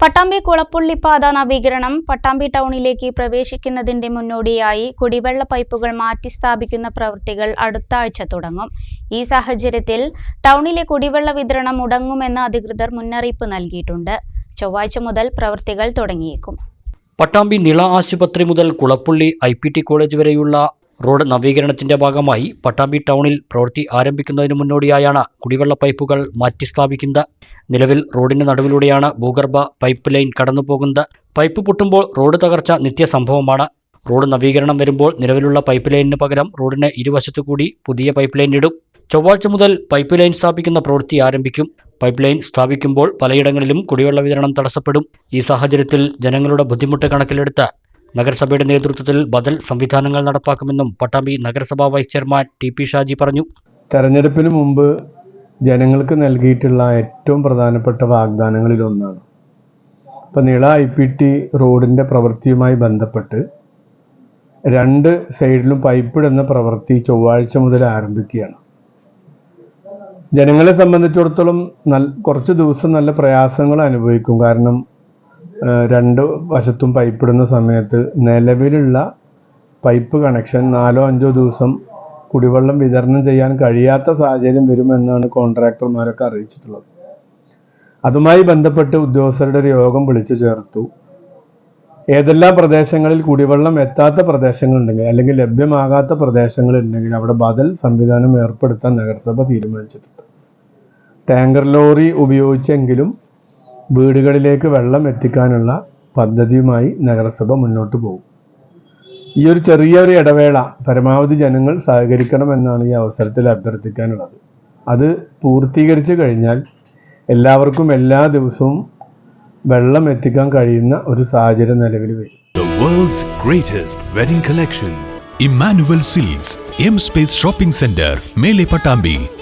പട്ടാമ്പി കുളപ്പുള്ളി പാത നവീകരണം പട്ടാമ്പി ടൗണിലേക്ക് പ്രവേശിക്കുന്നതിന്റെ മുന്നോടിയായി കുടിവെള്ള പൈപ്പുകൾ മാറ്റി സ്ഥാപിക്കുന്ന പ്രവൃത്തികൾ അടുത്ത ആഴ്ച തുടങ്ങും. ഈ സാഹചര്യത്തിൽ ടൗണിലെ കുടിവെള്ള വിതരണം മുടങ്ങുമെന്ന് അധികൃതർ മുന്നറിയിപ്പ് നൽകിയിട്ടുണ്ട്. ചൊവ്വാഴ്ച മുതൽ പ്രവൃത്തികൾ തുടങ്ങിയേക്കും. പട്ടാമ്പി നിള ആശുപത്രി മുതൽ കുളപ്പുള്ളി ഐ കോളേജ് വരെയുള്ള റോഡ് നവീകരണത്തിന്റെ ഭാഗമായി പട്ടാമ്പി ടൗണിൽ പ്രവൃത്തി ആരംഭിക്കുന്നതിന് മുന്നോടിയായാണ് കുടിവെള്ള പൈപ്പുകൾ മാറ്റിസ്ഥാപിക്കുന്നത് നിലവിൽ റോഡിന്റെ നടുവിലൂടെയാണ് ഭൂഗർഭ പൈപ്പ് ലൈൻ കടന്നുപോകുന്നത്. പൈപ്പ് പൊട്ടുമ്പോൾ റോഡ് തകർച്ച നിത്യ സംഭവമാണ് റോഡ് നവീകരണം വരുമ്പോൾ നിലവിലുള്ള പൈപ്പ് ലൈനിന് പകരം റോഡിന് ഇരുവശത്തു കൂടി പുതിയ പൈപ്പ് ലൈൻ ഇടും. ചൊവ്വാഴ്ച മുതൽ പൈപ്പ് ലൈൻ സ്ഥാപിക്കുന്ന പ്രവൃത്തി ആരംഭിക്കും. പൈപ്പ് ലൈൻ സ്ഥാപിക്കുമ്പോൾ പലയിടങ്ങളിലും കുടിവെള്ള വിതരണം തടസ്സപ്പെടും. ഈ സാഹചര്യത്തിൽ ജനങ്ങളുടെ ബുദ്ധിമുട്ട് കണക്കിലെടുത്ത് നഗരസഭയുടെ നേതൃത്വത്തിൽ ബദൽ സംവിധാനങ്ങൾ നടപ്പാക്കുമെന്നും പട്ടാമ്പി നഗരസഭാ vice chairman T P Shaji പറഞ്ഞു. തെരഞ്ഞെടുപ്പിന് മുമ്പ് ജനങ്ങൾക്ക് നൽകിയിട്ടുള്ള ഏറ്റവും പ്രധാനപ്പെട്ട വാഗ്ദാനങ്ങളിൽ ഒന്നാണ്. ഇപ്പം നിള ഐ പി ടി റോഡിന്റെ പ്രവൃത്തിയുമായി ബന്ധപ്പെട്ട് രണ്ട് സൈഡിലും പൈപ്പിടുന്ന പ്രവൃത്തി ചൊവ്വാഴ്ച മുതൽ ആരംഭിക്കുകയാണ്. ജനങ്ങളെ സംബന്ധിച്ചിടത്തോളം നല്ല കുറച്ച് ദിവസം നല്ല പ്രയാസങ്ങൾ അനുഭവിക്കും. കാരണം രണ്ട് വശത്തും പൈപ്പ് ഇടുന്ന സമയത്ത് നിലവിലുള്ള പൈപ്പ് കണക്ഷൻ നാലോ അഞ്ചോ ദിവസം കുടിവെള്ളം വിതരണം ചെയ്യാൻ കഴിയാത്ത സാഹചര്യം വരുമെന്നാണ് കോൺട്രാക്ടർമാരൊക്കെ അറിയിച്ചിട്ടുള്ളത്. അതുമായി ബന്ധപ്പെട്ട് ഉദ്യോഗസ്ഥരുടെ ഒരു യോഗം വിളിച്ചു ചേർത്തു. ഏതെല്ലാം പ്രദേശങ്ങളിൽ കുടിവെള്ളം എത്താത്ത പ്രദേശങ്ങളുണ്ടെങ്കിൽ അല്ലെങ്കിൽ ലഭ്യമാകാത്ത പ്രദേശങ്ങളുണ്ടെങ്കിൽ അവിടെ ബദൽ സംവിധാനം ഏർപ്പെടുത്താൻ നഗരസഭ തീരുമാനിച്ചിട്ടുണ്ട്. ടാങ്കർ ലോറി ഉപയോഗിച്ചെങ്കിലും വീടുകളിലേക്ക് വെള്ളം എത്തിക്കാനുള്ള പദ്ധതിയുമായി നഗരസഭ മുന്നോട്ട് പോകും. ഈ ഒരു ചെറിയ ഒരു ഇടവേള പരമാവധി ജനങ്ങൾ സഹകരിക്കണമെന്നാണ് ഈ അവസരത്തിൽ അഭ്യർത്ഥിക്കാനുള്ളത്. അത് പൂർത്തീകരിച്ചു കഴിഞ്ഞാൽ എല്ലാവർക്കും എല്ലാ ദിവസവും വെള്ളം എത്തിക്കാൻ കഴിയുന്ന ഒരു സാഹചര്യം നിലവിൽ വരും. The world's greatest wedding collection. Emmanuel മേലെ M Space Shopping Center, Mele Patambi,